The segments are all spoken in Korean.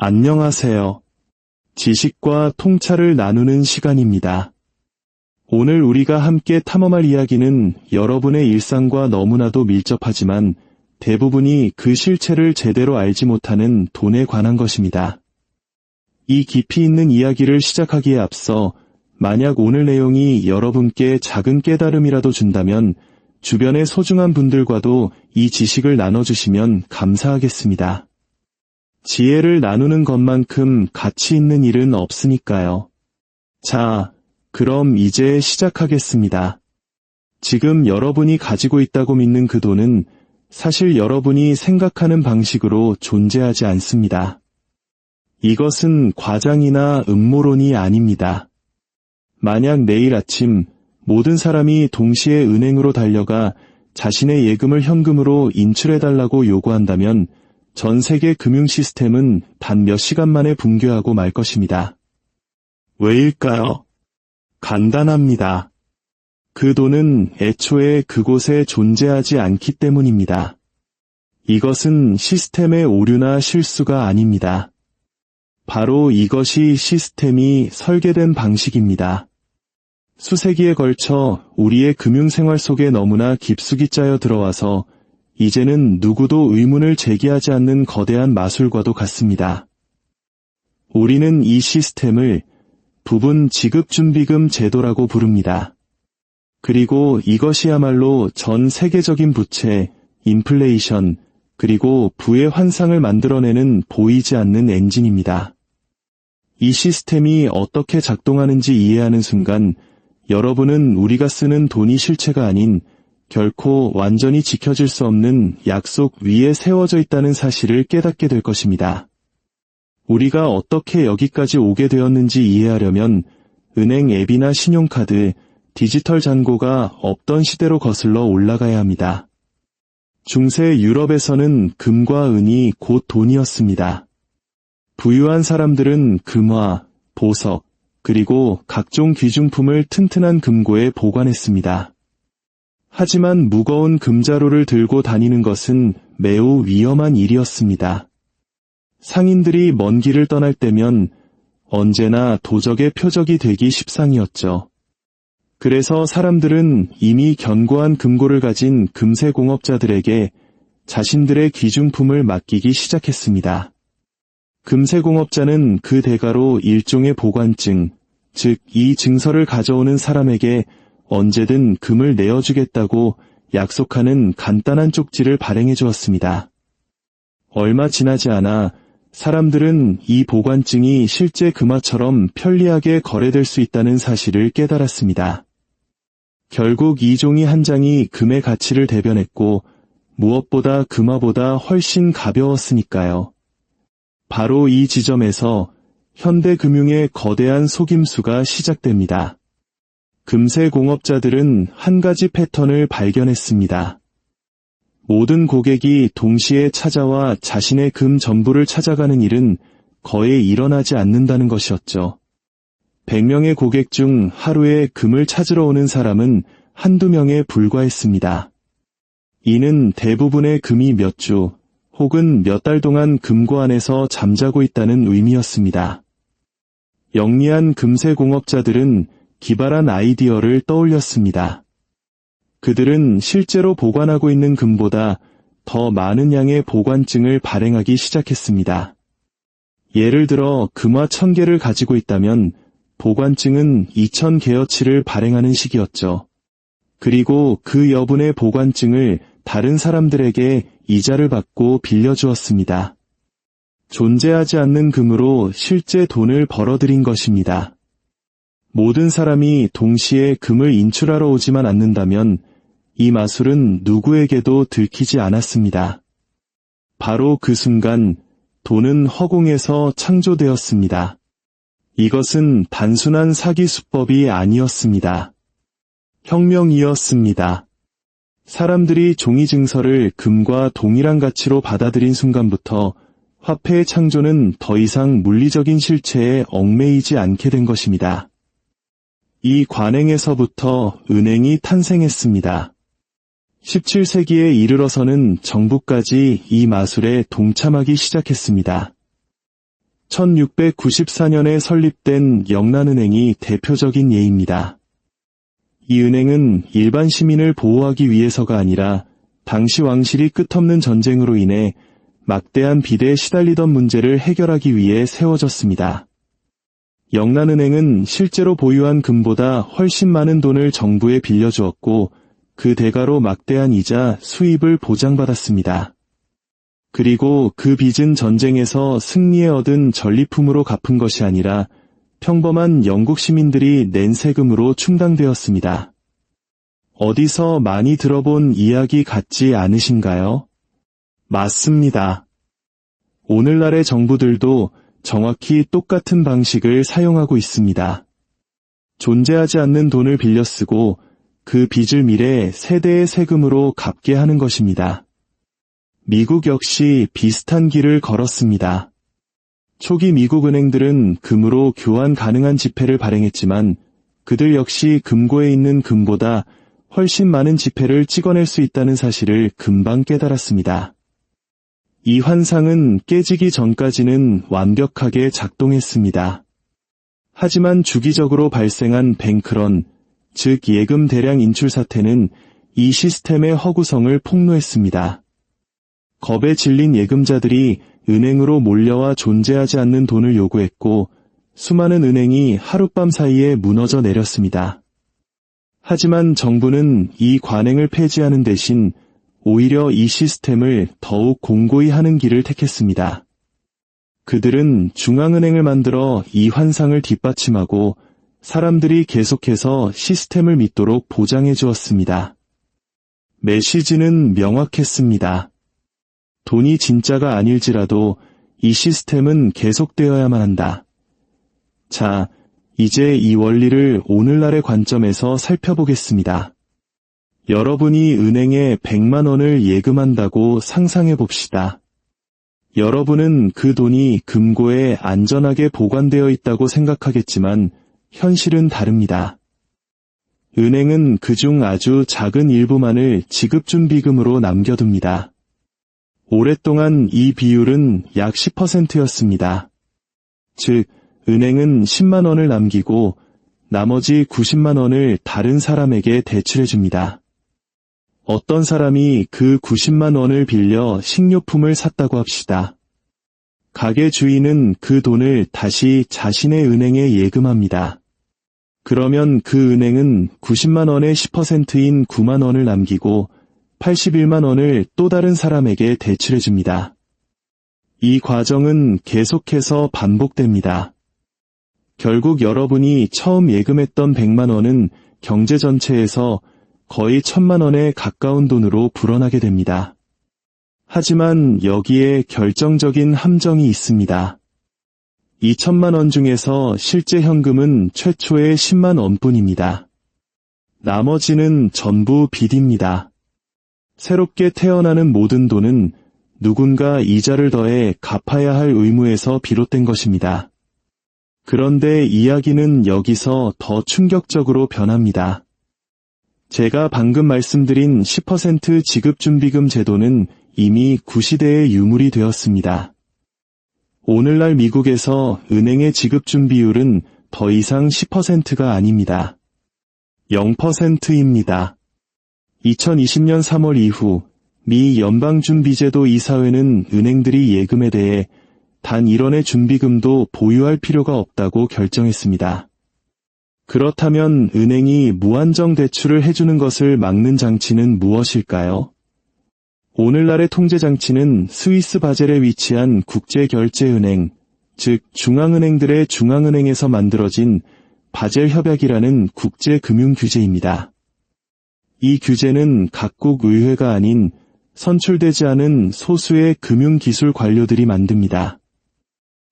안녕하세요. 지식과 통찰을 나누는 시간입니다. 오늘 우리가 함께 탐험할 이야기는 여러분의 일상과 너무나도 밀접하지만 대부분이 그 실체를 제대로 알지 못하는 돈에 관한 것입니다. 이 깊이 있는 이야기를 시작하기에 앞서 만약 오늘 내용이 여러분께 작은 깨달음이라도 준다면 주변의 소중한 분들과도 이 지식을 나눠주시면 감사하겠습니다. 지혜를 나누는 것만큼 가치 있는 일은 없으니까요. 자, 그럼 이제 시작하겠습니다. 지금 여러분이 가지고 있다고 믿는 그 돈은 사실 여러분이 생각하는 방식으로 존재하지 않습니다. 이것은 과장이나 음모론이 아닙니다. 만약 내일 아침 모든 사람이 동시에 은행으로 달려가 자신의 예금을 현금으로 인출해달라고 요구한다면 전 세계 금융 시스템은 단 몇 시간 만에 붕괴하고 말 것입니다. 왜일까요? 간단합니다. 그 돈은 애초에 그곳에 존재하지 않기 때문입니다. 이것은 시스템의 오류나 실수가 아닙니다. 바로 이것이 시스템이 설계된 방식입니다. 수세기에 걸쳐 우리의 금융생활 속에 너무나 깊숙이 짜여 들어와서 이제는 누구도 의문을 제기하지 않는 거대한 마술과도 같습니다. 우리는 이 시스템을 부분 지급준비금 제도라고 부릅니다. 그리고 이것이야말로 전 세계적인 부채, 인플레이션, 그리고 부의 환상을 만들어내는 보이지 않는 엔진입니다. 이 시스템이 어떻게 작동하는지 이해하는 순간 여러분은 우리가 쓰는 돈이 실체가 아닌 결코 완전히 지켜질 수 없는 약속 위에 세워져 있다는 사실을 깨닫게 될 것입니다. 우리가 어떻게 여기까지 오게 되었는지 이해하려면 은행 앱이나 신용카드, 디지털 잔고가 없던 시대로 거슬러 올라가야 합니다. 중세 유럽에서는 금과 은이 곧 돈이었습니다. 부유한 사람들은 금화, 보석, 그리고 각종 귀중품을 튼튼한 금고에 보관했습니다. 하지만 무거운 금자루를 들고 다니는 것은 매우 위험한 일이었습니다. 상인들이 먼 길을 떠날 때면 언제나 도적의 표적이 되기 십상이었죠. 그래서 사람들은 이미 견고한 금고를 가진 금세 공업자들에게 자신들의 귀중품을 맡기기 시작했습니다. 금세 공업자는 그 대가로 일종의 보관증, 즉 이 증서를 가져오는 사람에게 언제든 금을 내어주겠다고 약속하는 간단한 쪽지를 발행해 주었습니다. 얼마 지나지 않아 사람들은 이 보관증이 실제 금화처럼 편리하게 거래될 수 있다는 사실을 깨달았습니다. 결국 이 종이 한 장이 금의 가치를 대변했고 무엇보다 금화보다 훨씬 가벼웠으니까요. 바로 이 지점에서 현대 금융의 거대한 속임수가 시작됩니다. 금세 공업자들은 한 가지 패턴을 발견했습니다. 모든 고객이 동시에 찾아와 자신의 금 전부를 찾아가는 일은 거의 일어나지 않는다는 것이었죠. 100명의 고객 중 하루에 금을 찾으러 오는 사람은 한두 명에 불과했습니다. 이는 대부분의 금이 몇 주, 혹은 몇 달 동안 금고 안에서 잠자고 있다는 의미였습니다. 영리한 금세 공업자들은 기발한 아이디어를 떠올렸습니다. 그들은 실제로 보관하고 있는 금보다 더 많은 양의 보관증을 발행하기 시작했습니다. 예를 들어 금화 1000개를 가지고 있다면 보관증은 2000개어치를 발행하는 시기였죠. 그리고 그 여분의 보관증을 다른 사람들에게 이자를 받고 빌려주었습니다. 존재하지 않는 금으로 실제 돈을 벌어들인 것입니다. 모든 사람이 동시에 금을 인출하러 오지만 않는다면 이 마술은 누구에게도 들키지 않았습니다. 바로 그 순간 돈은 허공에서 창조되었습니다. 이것은 단순한 사기 수법이 아니었습니다. 혁명이었습니다. 사람들이 종이 증서를 금과 동일한 가치로 받아들인 순간부터 화폐의 창조는 더 이상 물리적인 실체에 얽매이지 않게 된 것입니다. 이 관행에서부터 은행이 탄생했습니다. 17세기에 이르러서는 정부까지 이 마술에 동참하기 시작했습니다. 1694년에 설립된 영란은행이 대표적인 예입니다. 이 은행은 일반 시민을 보호하기 위해서가 아니라 당시 왕실이 끝없는 전쟁으로 인해 막대한 비대에 시달리던 문제를 해결하기 위해 세워졌습니다. 영란은행은 실제로 보유한 금보다 훨씬 많은 돈을 정부에 빌려주었고 그 대가로 막대한 이자 수입을 보장받았습니다. 그리고 그 빚은 전쟁에서 승리에 얻은 전리품으로 갚은 것이 아니라 평범한 영국 시민들이 낸 세금으로 충당되었습니다. 어디서 많이 들어본 이야기 같지 않으신가요? 맞습니다. 오늘날의 정부들도 정확히 똑같은 방식을 사용하고 있습니다. 존재하지 않는 돈을 빌려 쓰고 그 빚을 미래 세대의 세금으로 갚게 하는 것입니다. 미국 역시 비슷한 길을 걸었습니다. 초기 미국 은행들은 금으로 교환 가능한 지폐를 발행했지만 그들 역시 금고에 있는 금보다 훨씬 많은 지폐를 찍어낼 수 있다는 사실을 금방 깨달았습니다. 이 환상은 깨지기 전까지는 완벽하게 작동했습니다. 하지만 주기적으로 발생한 뱅크런, 즉 예금 대량 인출 사태는 이 시스템의 허구성을 폭로했습니다. 겁에 질린 예금자들이 은행으로 몰려와 존재하지 않는 돈을 요구했고 수많은 은행이 하룻밤 사이에 무너져 내렸습니다. 하지만 정부는 이 관행을 폐지하는 대신 오히려 이 시스템을 더욱 공고히 하는 길을 택했습니다. 그들은 중앙은행을 만들어 이 환상을 뒷받침하고 사람들이 계속해서 시스템을 믿도록 보장해 주었습니다. 메시지는 명확했습니다. 돈이 진짜가 아닐지라도 이 시스템은 계속되어야만 한다. 자, 이제 이 원리를 오늘날의 관점에서 살펴보겠습니다. 여러분이 은행에 100만 원을 예금한다고 상상해 봅시다. 여러분은 그 돈이 금고에 안전하게 보관되어 있다고 생각하겠지만 현실은 다릅니다. 은행은 그중 아주 작은 일부만을 지급준비금으로 남겨둡니다. 오랫동안 이 비율은 약 10%였습니다. 즉, 은행은 10만 원을 남기고 나머지 90만 원을 다른 사람에게 대출해 줍니다. 어떤 사람이 그 90만 원을 빌려 식료품을 샀다고 합시다. 가게 주인은 그 돈을 다시 자신의 은행에 예금합니다. 그러면 그 은행은 90만 원의 10%인 9만 원을 남기고 81만 원을 또 다른 사람에게 대출해 줍니다. 이 과정은 계속해서 반복됩니다. 결국 여러분이 처음 예금했던 100만 원은 경제 전체에서 거의 천만 원에 가까운 돈으로 불어나게 됩니다. 하지만 여기에 결정적인 함정이 있습니다. 2천만 원 중에서 실제 현금은 최초의 10만 원뿐입니다. 나머지는 전부 빚입니다. 새롭게 태어나는 모든 돈은 누군가 이자를 더해 갚아야 할 의무에서 비롯된 것입니다. 그런데 이야기는 여기서 더 충격적으로 변합니다. 제가 방금 말씀드린 10% 지급준비금 제도는 이미 구시대의 유물이 되었습니다. 오늘날 미국에서 은행의 지급준비율은 더 이상 10%가 아닙니다. 0%입니다. 2020년 3월 이후 미 연방준비제도 이사회는 은행들이 예금에 대해 단 1원의 준비금도 보유할 필요가 없다고 결정했습니다. 그렇다면 은행이 무한정 대출을 해주는 것을 막는 장치는 무엇일까요? 오늘날의 통제 장치는 스위스 바젤에 위치한 국제결제은행, 즉 중앙은행들의 중앙은행에서 만들어진 바젤 협약이라는 국제금융 규제입니다. 이 규제는 각국 의회가 아닌 선출되지 않은 소수의 금융기술 관료들이 만듭니다.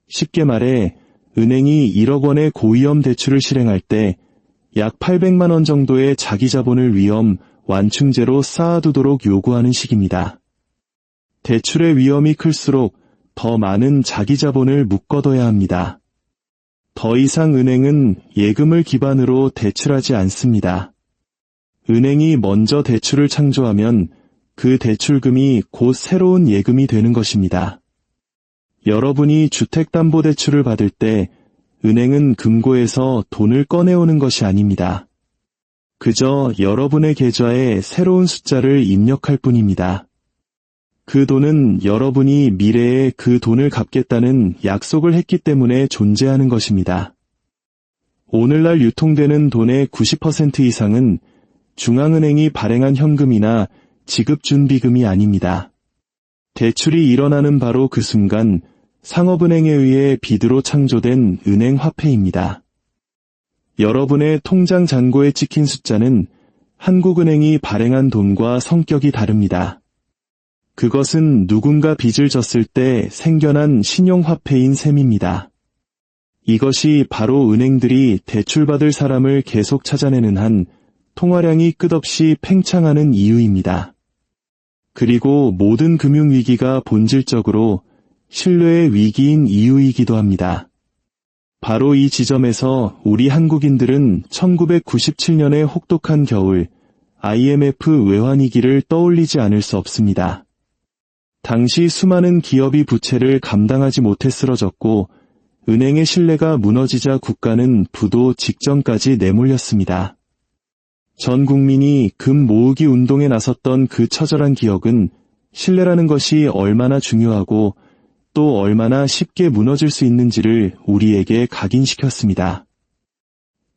쉽게 말해 은행이 1억 원의 고위험 대출을 실행할 때 약 800만 원 정도의 자기 자본을 위험 완충제로 쌓아두도록 요구하는 식입니다. 대출의 위험이 클수록 더 많은 자기 자본을 묶어둬야 합니다. 더 이상 은행은 예금을 기반으로 대출하지 않습니다. 은행이 먼저 대출을 창조하면 그 대출금이 곧 새로운 예금이 되는 것입니다. 여러분이 주택담보대출을 받을 때 은행은 금고에서 돈을 꺼내오는 것이 아닙니다. 그저 여러분의 계좌에 새로운 숫자를 입력할 뿐입니다. 그 돈은 여러분이 미래에 그 돈을 갚겠다는 약속을 했기 때문에 존재하는 것입니다. 오늘날 유통되는 돈의 90% 이상은 중앙은행이 발행한 현금이나 지급준비금이 아닙니다. 대출이 일어나는 바로 그 순간 상업은행에 의해 비드로 창조된 은행 화폐입니다. 여러분의 통장 잔고에 찍힌 숫자는 한국은행이 발행한 돈과 성격이 다릅니다. 그것은 누군가 빚을 졌을 때 생겨난 신용화폐인 셈입니다. 이것이 바로 은행들이 대출받을 사람을 계속 찾아내는 한 통화량이 끝없이 팽창하는 이유입니다. 그리고 모든 금융위기가 본질적으로 신뢰의 위기인 이유이기도 합니다. 바로 이 지점에서 우리 한국인들은 1997년의 혹독한 겨울 IMF 외환위기를 떠올리지 않을 수 없습니다. 당시 수많은 기업이 부채를 감당하지 못해 쓰러졌고 은행의 신뢰가 무너지자 국가는 부도 직전까지 내몰렸습니다. 전 국민이 금 모으기 운동에 나섰던 그 처절한 기억은 신뢰라는 것이 얼마나 중요하고 또 얼마나 쉽게 무너질 수 있는지를 우리에게 각인시켰습니다.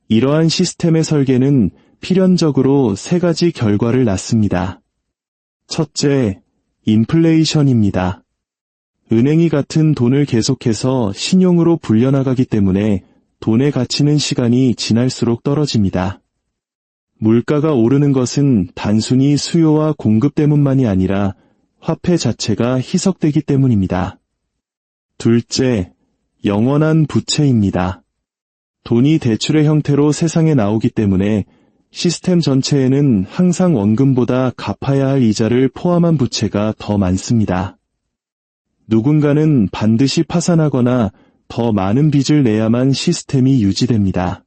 이러한 시스템의 설계는 필연적으로 세 가지 결과를 낳습니다. 첫째, 인플레이션입니다. 은행이 같은 돈을 계속해서 신용으로 불려나가기 때문에 돈의 가치는 시간이 지날수록 떨어집니다. 물가가 오르는 것은 단순히 수요와 공급 때문만이 아니라 화폐 자체가 희석되기 때문입니다. 둘째, 영원한 부채입니다. 돈이 대출의 형태로 세상에 나오기 때문에 시스템 전체에는 항상 원금보다 갚아야 할 이자를 포함한 부채가 더 많습니다. 누군가는 반드시 파산하거나 더 많은 빚을 내야만 시스템이 유지됩니다.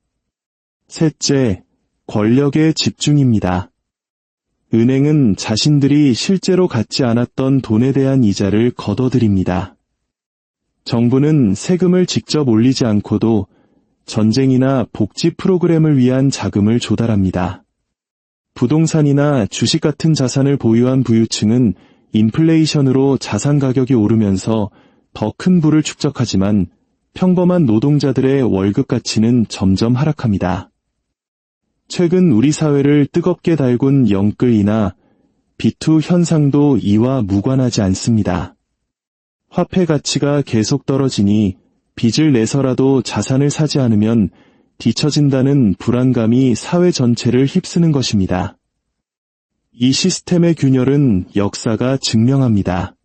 셋째, 권력의 집중입니다. 은행은 자신들이 실제로 갖지 않았던 돈에 대한 이자를 걷어들입니다. 정부는 세금을 직접 올리지 않고도 전쟁이나 복지 프로그램을 위한 자금을 조달합니다. 부동산이나 주식 같은 자산을 보유한 부유층은 인플레이션으로 자산 가격이 오르면서 더 큰 부를 축적하지만 평범한 노동자들의 월급 가치는 점점 하락합니다. 최근 우리 사회를 뜨겁게 달군 영끌이나 비투 현상도 이와 무관하지 않습니다. 화폐 가치가 계속 떨어지니 빚을 내서라도 자산을 사지 않으면 뒤처진다는 불안감이 사회 전체를 휩쓰는 것입니다. 이 시스템의 균열은 역사가 증명합니다.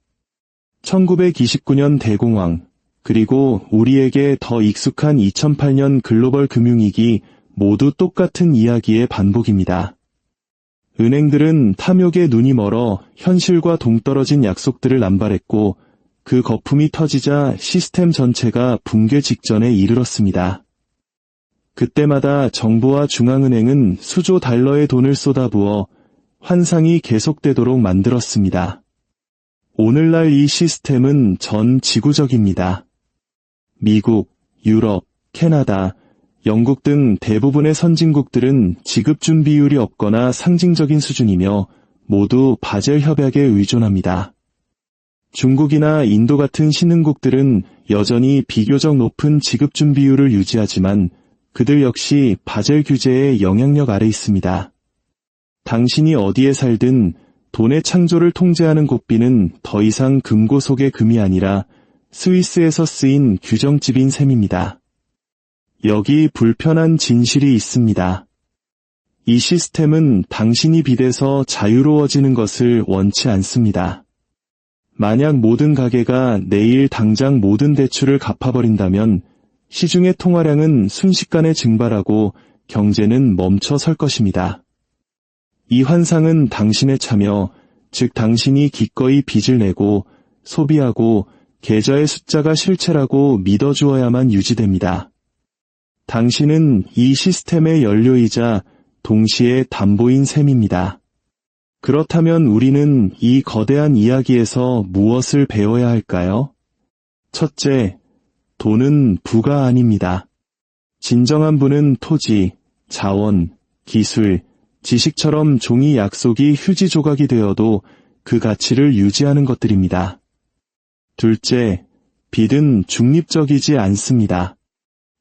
1929년 대공황, 그리고 우리에게 더 익숙한 2008년 글로벌 금융위기 모두 똑같은 이야기의 반복입니다. 은행들은 탐욕에 눈이 멀어 현실과 동떨어진 약속들을 남발했고 그 거품이 터지자 시스템 전체가 붕괴 직전에 이르렀습니다. 그때마다 정부와 중앙은행은 수조 달러의 돈을 쏟아부어 환상이 계속되도록 만들었습니다. 오늘날 이 시스템은 전 지구적입니다. 미국, 유럽, 캐나다, 영국 등 대부분의 선진국들은 지급 준 비율이 없거나 상징적인 수준이며 모두 바젤 협약에 의존합니다. 중국이나 인도 같은 신흥국들은 여전히 비교적 높은 지급 준 비율을 유지하지만 그들 역시 바젤 규제의 영향력 아래 있습니다. 당신이 어디에 살든 돈의 창조를 통제하는 고삐는 더 이상 금고 속의 금이 아니라 스위스에서 쓰인 규정집인 셈입니다. 여기 불편한 진실이 있습니다. 이 시스템은 당신이 빚에서 자유로워지는 것을 원치 않습니다. 만약 모든 가게가 내일 당장 모든 대출을 갚아버린다면 시중의 통화량은 순식간에 증발하고 경제는 멈춰 설 것입니다. 이 환상은 당신의 참여, 즉 당신이 기꺼이 빚을 내고 소비하고 계좌의 숫자가 실체라고 믿어주어야만 유지됩니다. 당신은 이 시스템의 연료이자 동시에 담보인 셈입니다. 그렇다면 우리는 이 거대한 이야기에서 무엇을 배워야 할까요? 첫째, 돈은 부가 아닙니다. 진정한 부는 토지, 자원, 기술, 지식처럼 종이 약속이 휴지 조각이 되어도 그 가치를 유지하는 것들입니다. 둘째, 빚은 중립적이지 않습니다.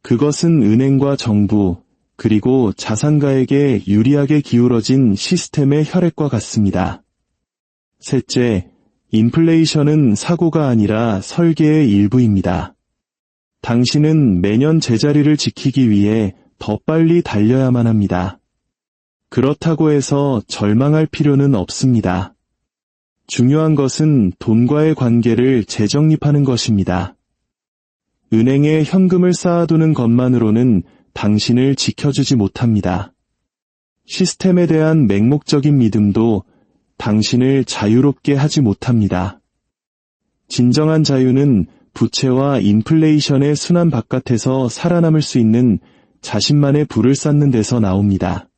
그것은 은행과 정부, 그리고 자산가에게 유리하게 기울어진 시스템의 혈액과 같습니다. 셋째, 인플레이션은 사고가 아니라 설계의 일부입니다. 당신은 매년 제자리를 지키기 위해 더 빨리 달려야만 합니다. 그렇다고 해서 절망할 필요는 없습니다. 중요한 것은 돈과의 관계를 재정립하는 것입니다. 은행에 현금을 쌓아두는 것만으로는 당신을 지켜주지 못합니다. 시스템에 대한 맹목적인 믿음도 당신을 자유롭게 하지 못합니다. 진정한 자유는 부채와 인플레이션의 순환 바깥에서 살아남을 수 있는 자신만의 불을 쌓는 데서 나옵니다.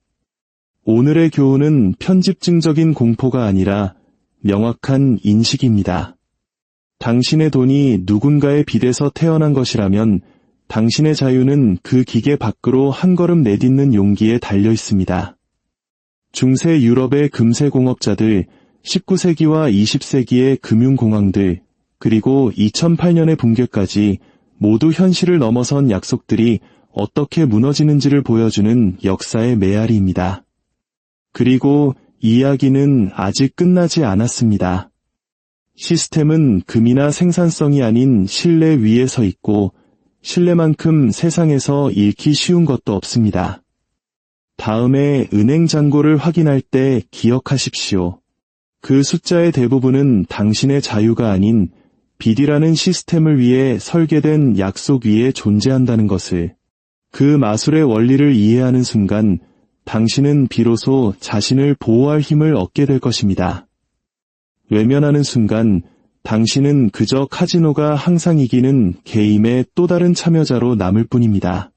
오늘의 교훈은 편집증적인 공포가 아니라 명확한 인식입니다. 당신의 돈이 누군가의 빚에서 태어난 것이라면 당신의 자유는 그 기계 밖으로 한 걸음 내딛는 용기에 달려 있습니다. 중세 유럽의 금세공업자들, 19세기와 20세기의 금융공황들, 그리고 2008년의 붕괴까지 모두 현실을 넘어선 약속들이 어떻게 무너지는지를 보여주는 역사의 메아리입니다. 그리고 이야기는 아직 끝나지 않았습니다. 시스템은 금이나 생산성이 아닌 신뢰 위에 서 있고 신뢰만큼 세상에서 잃기 쉬운 것도 없습니다. 다음에 은행 잔고를 확인할 때 기억하십시오. 그 숫자의 대부분은 당신의 자유가 아닌 빚이라는 시스템을 위해 설계된 약속 위에 존재한다는 것을 그 마술의 원리를 이해하는 순간 당신은 비로소 자신을 보호할 힘을 얻게 될 것입니다. 외면하는 순간 당신은 그저 카지노가 항상 이기는 게임의 또 다른 참여자로 남을 뿐입니다.